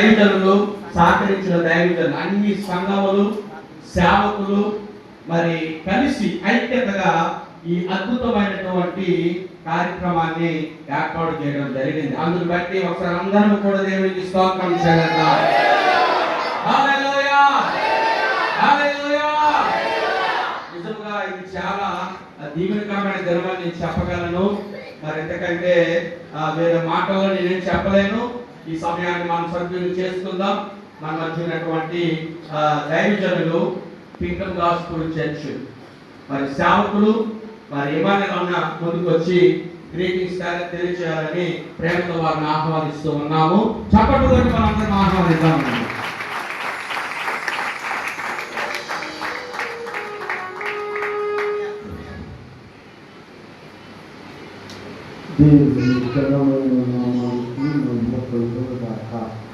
దైవజనులు సహకరించిన దైవజనులు అన్ని సంఘములు సేవకులు మరి కలిసి ఐక్యతగా ఈ అద్భుతమైనటువంటి కార్యక్రమాన్ని ఏర్పాటు చేయడం జరిగింది. అందుకు బట్టి ఒకసారి అందరం కూడా దేవునికి స్తోత్రం చేద్దాం నిజంగా ఇది చాలా దీవెనకరమైన ధర్మాన్ని నేను చెప్పగలను. మరి ఎందుకంటే వేరే మాటల్లో నేనేం చెప్పలేను. ఈ సమయాన్ని మనం సద్వినియోగం చేసుకుందాం. మన మధ్య ఉన్నటువంటి దైవజనులు పింకమ్ గాస్పుల్ చర్చ్. మరి సేవకులు మరి ఏమైనా ఉన్న ముందుకు వచ్చి గ్రీటింగ్స్ తెలియజేయాలని ప్రేమతో వారిని ఆహ్వానిస్తూ ఉన్నాము. చప్పట్లు కొట్టి మనందరం ఆహ్వానిద్దాం. దేవుని 啊。